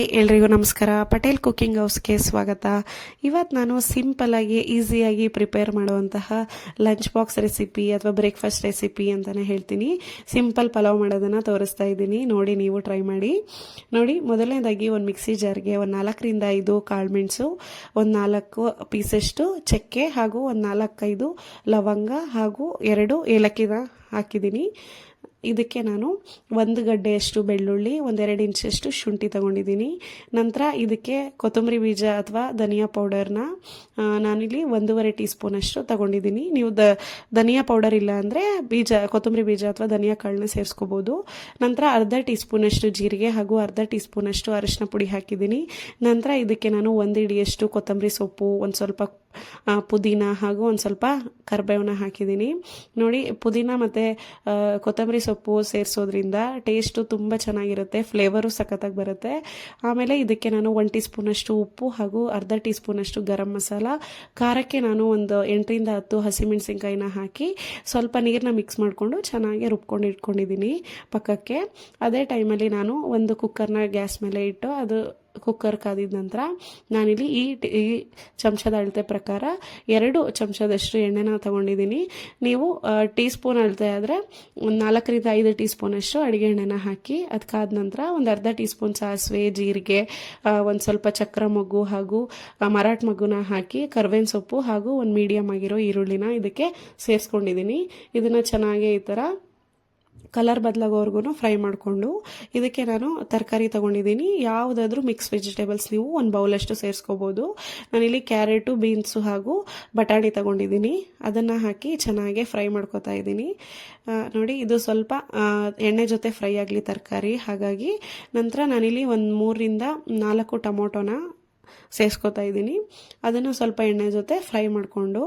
Hi ಎಲ್ರಿಗೂ ನಮಸ್ಕಾರ. Patel cooking ಹೌಸ್ಗೆ ಸ್ವಾಗತ. ಇವತ್ತು ನಾನು ಸಿಂಪಲಾಗಿ ಈಸಿಯಾಗಿ ಪ್ರಿಪೇರ್ ಮಾಡುವಂತಹ ಲಂಚ್ ಬಾಕ್ಸ್ ರೆಸಿಪಿ ಅಥವಾ ಬ್ರೇಕ್ಫಾಸ್ಟ್ ರೆಸಿಪಿ ಅಂತಲೇ ಹೇಳ್ತೀನಿ. ಸಿಂಪಲ್ ಪಲಾವ್ ಮಾಡೋದನ್ನು ತೋರಿಸ್ತಾ ಇದ್ದೀನಿ. ನೋಡಿ, ನೀವು ಟ್ರೈ ಮಾಡಿ. ನೋಡಿ, ಮೊದಲನೇದಾಗಿ ಒಂದು ಮಿಕ್ಸಿ ಜಾರ್ಗೆ ಒಂದು ನಾಲ್ಕರಿಂದ ಐದು ಕಾಳುಮೆಣಸು ಒಂದು ನಾಲ್ಕು ಪೀಸಷ್ಟು ಚಕ್ಕೆ ಹಾಗೂ ಒಂದು ನಾಲ್ಕೈದು ಲವಂಗ ಹಾಗೂ ಎರಡು ಏಲಕ್ಕಿನ ಹಾಕಿದ್ದೀನಿ. ಇದಕ್ಕೆ ನಾನು ಒಂದು ಗಡ್ಡೆಯಷ್ಟು ಬೆಳ್ಳುಳ್ಳಿ, ಒಂದೆರಡು ಇಂಚಷ್ಟು ಶುಂಠಿ ತಗೊಂಡಿದ್ದೀನಿ. ನಂತರ ಇದಕ್ಕೆ ಕೊತ್ತಂಬರಿ ಬೀಜ ಅಥವಾ ಧನಿಯಾ ಪೌಡರ್ನ ನಾನಿಲ್ಲಿ ಒಂದೂವರೆ ಟೀ ಸ್ಪೂನಷ್ಟು ತಗೊಂಡಿದ್ದೀನಿ. ನೀವು ದ, ಧನಿಯಾ ಪೌಡರ್ ಇಲ್ಲ ಅಂದರೆ ಬೀಜ, ಕೊತ್ತಂಬರಿ ಬೀಜ ಅಥವಾ ಧನಿಯಾ ಕಾಳನ್ನ ಸೇರಿಸ್ಕೋಬೋದು. ನಂತರ ಅರ್ಧ ಟೀ ಸ್ಪೂನಷ್ಟು ಜೀರಿಗೆ ಹಾಗೂ ಅರ್ಧ ಟೀ ಸ್ಪೂನಷ್ಟು ಅರಿಶಿನ ಪುಡಿ ಹಾಕಿದ್ದೀನಿ. ನಂತರ ಇದಕ್ಕೆ ನಾನು ಒಂದು ಇಡಿಯಷ್ಟು ಕೊತ್ತಂಬರಿ ಸೊಪ್ಪು, ಒಂದು ಸ್ವಲ್ಪ ಪುದೀನ ಹಾಗೂ ಒಂದು ಸ್ವಲ್ಪ ಕರ್ಬೇವನ್ನ ಹಾಕಿದ್ದೀನಿ. ನೋಡಿ, ಪುದೀನ ಮತ್ತು ಕೊತ್ತಂಬರಿ ಸೊಪ್ಪು ಸೇರಿಸೋದ್ರಿಂದ ಟೇಸ್ಟು ತುಂಬ ಚೆನ್ನಾಗಿರುತ್ತೆ ಫ್ಲೇವರು ಸಖತ್ತಾಗಿ ಬರುತ್ತೆ. ಆಮೇಲೆ ಇದಕ್ಕೆ ನಾನು ಒನ್ ಟೀ ಸ್ಪೂನಷ್ಟು ಉಪ್ಪು ಹಾಗೂ ಅರ್ಧ ಟೀ ಸ್ಪೂನಷ್ಟು ಗರಂ ಮಸಾಲ, ಖಾರಕ್ಕೆ ನಾನು ಒಂದು ಎಂಟರಿಂದ ಹತ್ತು ಹಸಿಮೆಣಸಿನ್ಕಾಯಿನ ಹಾಕಿ ಸ್ವಲ್ಪ ನೀರನ್ನ ಮಿಕ್ಸ್ ಮಾಡಿಕೊಂಡು ಚೆನ್ನಾಗಿ ರುಬ್ಕೊಂಡು ಇಟ್ಕೊಂಡಿದ್ದೀನಿ ಪಕ್ಕಕ್ಕೆ. ಅದೇ ಟೈಮಲ್ಲಿ ನಾನು ಒಂದು ಕುಕ್ಕರ್ನ ಗ್ಯಾಸ್ ಮೇಲೆ ಇಟ್ಟು ಅದು ಕುಕ್ಕರ್ ಕಾದಿದ ನಂತರ ನಾನಿಲ್ಲಿ ಈ ಈ ಚಮಚದ ಅಳತೆ ಪ್ರಕಾರ ಎರಡು ಚಮಚದಷ್ಟು ಎಣ್ಣೆನ ತಗೊಂಡಿದ್ದೀನಿ. ನೀವು ಟೀ ಸ್ಪೂನ್ ಅಳತೆ ಆದರೆ ಒಂದು ನಾಲ್ಕರಿಂದ ಐದು ಟೀ ಸ್ಪೂನಷ್ಟು ಅಡುಗೆ ಎಣ್ಣೆನ ಹಾಕಿ ಅದು ಕಾದ ನಂತರ ಒಂದು ಅರ್ಧ ಟೀ ಸ್ಪೂನ್ ಸಾಸಿವೆ, ಜೀರಿಗೆ ಒಂದು ಸ್ವಲ್ಪ ಚಕ್ರ ಮಗ್ಗು ಹಾಗೂ ಮರಾಠ ಮಗ್ಗುನ ಹಾಕಿ ಕರ್ಬೇವಿನ ಸೊಪ್ಪು ಹಾಗೂ ಒಂದು ಮೀಡಿಯಮ್ ಆಗಿರೋ ಈರುಳ್ಳಿನ ಇದಕ್ಕೆ ಸೇರಿಸ್ಕೊಂಡಿದ್ದೀನಿ. ಇದನ್ನು ಚೆನ್ನಾಗೆ ಈ ಥರ ಕಲರ್ ಬದಲಾಗೋವರೆಗೂ ಫ್ರೈ ಮಾಡಿಕೊಂಡು ಇದಕ್ಕೆ ನಾನು ತರಕಾರಿ ತೊಗೊಂಡಿದ್ದೀನಿ. ಯಾವುದಾದ್ರೂ ಮಿಕ್ಸ್ ವೆಜಿಟೇಬಲ್ಸ್ ನೀವು ಒಂದು ಬೌಲಷ್ಟು ಸೇರಿಸ್ಕೋಬೋದು. ನಾನಿಲ್ಲಿ ಕ್ಯಾರೆಟು ಬೀನ್ಸು ಹಾಗೂ ಬಟಾಣಿ ತೊಗೊಂಡಿದ್ದೀನಿ. ಅದನ್ನು ಹಾಕಿ ಚೆನ್ನಾಗೆ ಫ್ರೈ ಮಾಡ್ಕೊತಾ ಇದ್ದೀನಿ. ನೋಡಿ, ಇದು ಸ್ವಲ್ಪ ಎಣ್ಣೆ ಜೊತೆ ಫ್ರೈ ಆಗಲಿ ತರಕಾರಿ. ಹಾಗಾಗಿ ನಂತರ ನಾನಿಲ್ಲಿ ಒಂದು ಮೂರರಿಂದ ನಾಲ್ಕು ಟೊಮೊಟೊನ ಸೇರಿಸ್ಕೊತಾ ಇದ್ದೀನಿ. ಅದನ್ನು ಸ್ವಲ್ಪ ಎಣ್ಣೆ ಜೊತೆ ಫ್ರೈ ಮಾಡಿಕೊಂಡು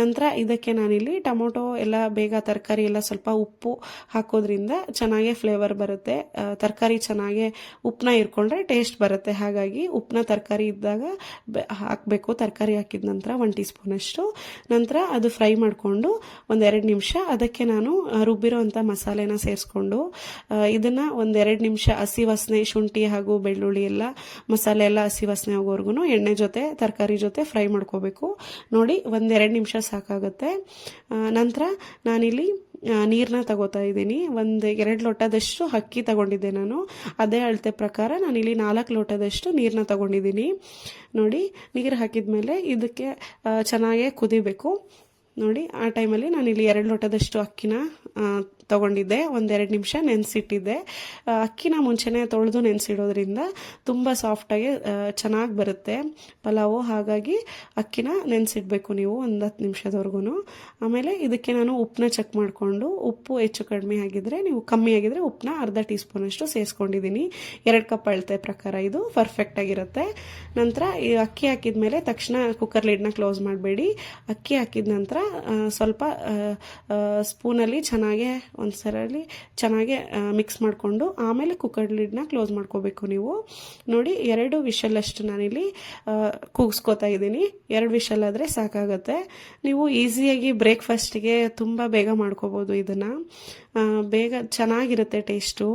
ನಂತರ ಇದಕ್ಕೆ ನಾನಿಲ್ಲಿ ಟೊಮೊಟೊ ಎಲ್ಲ ಬೇಗ ತರಕಾರಿ ಎಲ್ಲ ಸ್ವಲ್ಪ ಉಪ್ಪು ಹಾಕೋದ್ರಿಂದ ಚೆನ್ನಾಗೆ ಫ್ಲೇವರ್ ಬರುತ್ತೆ. ತರಕಾರಿ ಚೆನ್ನಾಗೆ ಉಪ್ಪನ್ನ ಇರ್ಕೊಂಡ್ರೆ ಟೇಸ್ಟ್ ಬರುತ್ತೆ. ಹಾಗಾಗಿ ಉಪ್ಪನ್ನ ತರಕಾರಿ ಇದ್ದಾಗ ಹಾಕಬೇಕು. ತರಕಾರಿ ಹಾಕಿದ ನಂತರ ಒಂದು ಟೀ ಸ್ಪೂನಷ್ಟು ನಂತರ ಅದು ಫ್ರೈ ಮಾಡಿಕೊಂಡು ಒಂದೆರಡು ನಿಮಿಷ ಅದಕ್ಕೆ ನಾನು ರುಬ್ಬಿರೋ ರುಬ್ಬಿರೋಂಥ ಮಸಾಲೆನ ಸೇರಿಸ್ಕೊಂಡು ಇದನ್ನು ಒಂದೆರಡು ನಿಮಿಷ ಹಸಿ ವಾಸನೆ, ಶುಂಠಿ ಹಾಗೂ ಬೆಳ್ಳುಳ್ಳಿ ಎಲ್ಲ ಮಸಾಲೆ ಎಲ್ಲ ಹಸಿ ವಾಸನೆ ಹೋಗೋವರೆಗೂ ಎಣ್ಣೆ ಜೊತೆ ತರಕಾರಿ ಜೊತೆ ಫ್ರೈ ಮಾಡ್ಕೋಬೇಕು. ನೋಡಿ ಒಂದೆರಡು ನಿಮಿಷ ಸಾಕಾಗುತ್ತೆ. ನಂತರ ನಾನಿಲ್ಲಿ ನೀರನ್ನ ತಗೋತಾ ಇದ್ದೀನಿ. ಒಂದು ಎರಡು ಲೋಟದಷ್ಟು ಅಕ್ಕಿ ತಗೊಂಡಿದ್ದೆ ನಾನು. ಅದೇ ಅಳತೆ ಪ್ರಕಾರ ನಾನಿಲ್ಲಿ ನಾಲ್ಕು ಲೋಟದಷ್ಟು ನೀರನ್ನ ತಗೊಂಡಿದ್ದೀನಿ. ನೋಡಿ ನೀರು ಹಾಕಿದ್ಮೇಲೆ ಇದಕ್ಕೆ ಆ, ಚೆನ್ನಾಗೇ ಕುದಿಬೇಕು. ನೋಡಿ ಆ ಟೈಮಲ್ಲಿ ನಾನಿಲ್ಲಿ ಎರಡು ಲೋಟದಷ್ಟು ಅಕ್ಕಿನ ತಗೊಂಡಿದ್ದೆ, ಒಂದೆರಡು ನಿಮಿಷ ನೆನೆಸಿಟ್ಟಿದ್ದೆ. ಅಕ್ಕಿನ ಮುಂಚೆನೇ ತೊಳೆದು ನೆನೆಸಿಡೋದ್ರಿಂದ ತುಂಬ ಸಾಫ್ಟಾಗಿ ಚೆನ್ನಾಗಿ ಬರುತ್ತೆ. ಪಲಾವು, ಹಾಗಾಗಿ ಅಕ್ಕಿನ ನೆನೆಸಿಡ್ಬೇಕು ನೀವು ಒಂದು ಹತ್ತು ನಿಮಿಷದವರೆಗೂ ಆಮೇಲೆ ಇದಕ್ಕೆ ನಾನು ಉಪ್ಪನ್ನ ಚೆಕ್ ಮಾಡಿಕೊಂಡು, ಉಪ್ಪು ಹೆಚ್ಚು ಕಡಿಮೆ ಆಗಿದ್ರೆ ನೀವು ಕಮ್ಮಿ ಆಗಿದ್ರೆ ಉಪ್ಪನ್ನ ಅರ್ಧ ಟೀ ಸ್ಪೂನಷ್ಟು ಸೇರಿಸ್ಕೊಂಡಿದ್ದೀನಿ ಎರಡು ಕಪ್ ಅಳತೆ ಪ್ರಕಾರ ಇದು ಪರ್ಫೆಕ್ಟ್ ಆಗಿರುತ್ತೆ. ನಂತರ ಈ ಅಕ್ಕಿ ಹಾಕಿದ ಮೇಲೆ ತಕ್ಷಣ ಕುಕ್ಕರ್ ಲಿಡ್ನ ಕ್ಲೋಸ್ ಮಾಡಬೇಡಿ. ಅಕ್ಕಿ ಹಾಕಿದ ನಂತರ ಸ್ವಲ್ಪ ಸ್ಪೂನಲ್ಲಿ ಚೆನ್ನಾಗೆ ಒಂದು ಸರಲ್ಲಿ ಚೆನ್ನಾಗಿ ಮಿಕ್ಸ್ ಮಾಡಿಕೊಂಡು ಆಮೇಲೆ ಕುಕ್ಕರ್ ಲಿಡ್ನ ಕ್ಲೋಸ್ ಮಾಡ್ಕೋಬೇಕು ನೀವು. ನೋಡಿ, ಎರಡು ವಿಷಲಷ್ಟು ನಾನಿಲ್ಲಿ ಕೂಗಿಸ್ಕೋತಾ ಇದ್ದೀನಿ. ಎರಡು ವಿಷಲ್ ಆದರೆ ಸಾಕಾಗುತ್ತೆ. ನೀವು ಈಸಿಯಾಗಿ ಬ್ರೇಕ್ಫಾಸ್ಟಿಗೆ ತುಂಬ ಬೇಗ ಮಾಡ್ಕೋಬೋದು ಇದನ್ನು. ಬೇಗ ಚೆನ್ನಾಗಿರುತ್ತೆ ಟೇಸ್ಟು.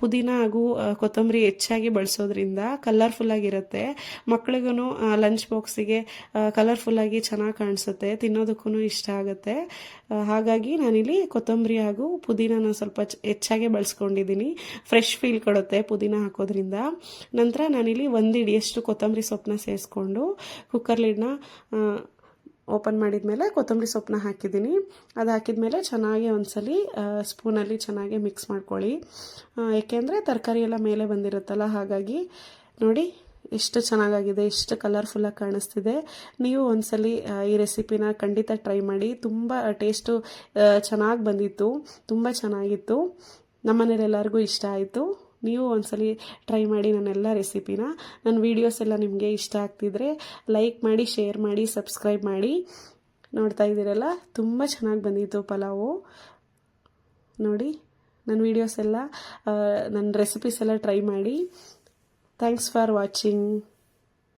ಪುದೀನ ಹಾಗೂ ಕೊತ್ತಂಬರಿ ಹೆಚ್ಚಾಗಿ ಬಳಸೋದ್ರಿಂದ ಕಲರ್ಫುಲ್ಲಾಗಿರುತ್ತೆ ಮಕ್ಳಿಗೂ ಲಂಚ್ ಬಾಕ್ಸಿಗೆ ಕಲರ್ಫುಲ್ಲಾಗಿ ಚೆನ್ನಾಗಿ ಕಾಣಿಸುತ್ತೆ. ತಿನ್ನೋದಕ್ಕೂ ಇಷ್ಟ ಆಗುತ್ತೆ. ಹಾಗಾಗಿ ನಾನಿಲ್ಲಿ ಕೊತ್ತಂಬರಿ ಹಾಗೂ ಪುದೀನನ ಸ್ವಲ್ಪ ಹೆಚ್ಚಾಗಿ ಬಳಸ್ಕೊಂಡಿದ್ದೀನಿ. ಫ್ರೆಶ್ ಫೀಲ್ ಕೊಡುತ್ತೆ ಪುದೀನ ಹಾಕೋದ್ರಿಂದ. ನಂತರ ನಾನಿಲ್ಲಿ ಒಂದು ಹಿಡಿಯಷ್ಟು ಕೊತ್ತಂಬರಿ ಸೊಪ್ಪನ್ನ ಸೇರಿಸ್ಕೊಂಡು ಕುಕ್ಕರ್ ಲಿಡ್ನ ಓಪನ್ ಮಾಡಿದ ಮೇಲೆ ಕೊತ್ತಂಬರಿ ಸೊಪ್ಪನ್ನ ಹಾಕಿದ್ದೀನಿ. ಅದು ಹಾಕಿದ್ಮೇಲೆ ಚೆನ್ನಾಗಿ ಒಂದ್ಸಲಿ ಸ್ಪೂನಲ್ಲಿ ಚೆನ್ನಾಗಿ ಮಿಕ್ಸ್ ಮಾಡ್ಕೊಳ್ಳಿ. ಏಕೆಂದರೆ ತರಕಾರಿ ಎಲ್ಲ ಮೇಲೆ ಬಂದಿರುತ್ತಲ್ಲ, ಹಾಗಾಗಿ ನೋಡಿ ಎಷ್ಟು ಚೆನ್ನಾಗಾಗಿದೆ, ಎಷ್ಟು ಕಲರ್ಫುಲ್ಲಾಗಿ ಕಾಣಿಸ್ತಿದೆ. ನೀವು ಒಂದ್ಸಲಿ ಈ ರೆಸಿಪಿನ ಖಂಡಿತ ಟ್ರೈ ಮಾಡಿ. ತುಂಬ ಟೇಸ್ಟು ಚೆನ್ನಾಗಿ ಬಂದಿತ್ತು. ತುಂಬ ಚೆನ್ನಾಗಿತ್ತು. ನಮ್ಮನೇಲಿ ಎಲ್ಲರಿಗೂ ಇಷ್ಟ ಆಯಿತು. ನೀವು ಒಂದ್ಸಲಿ ಟ್ರೈ ಮಾಡಿ ನನ್ನ ಎಲ್ಲ ರೆಸಿಪಿನ ನನ್ನ ವೀಡಿಯೋಸ್ ಎಲ್ಲ ನಿಮಗೆ ಇಷ್ಟ ಆಗ್ತಿದ್ರೆ ಲೈಕ್ ಮಾಡಿ ಶೇರ್ ಮಾಡಿ ಸಬ್ಸ್ಕ್ರೈಬ್ ಮಾಡಿ. ನೋಡ್ತಾ ಇದ್ದೀರಲ್ಲ? ತುಂಬ ಚೆನ್ನಾಗಿ ಬಂದಿತ್ತು ಪಲಾವು. ನೋಡಿ ನನ್ನ ವಿಡಿಯೋಸ್ ಎಲ್ಲ ನನ್ನ ರೆಸಿಪೀಸ್ ಎಲ್ಲ ಟ್ರೈ ಮಾಡಿ. Thanks for watching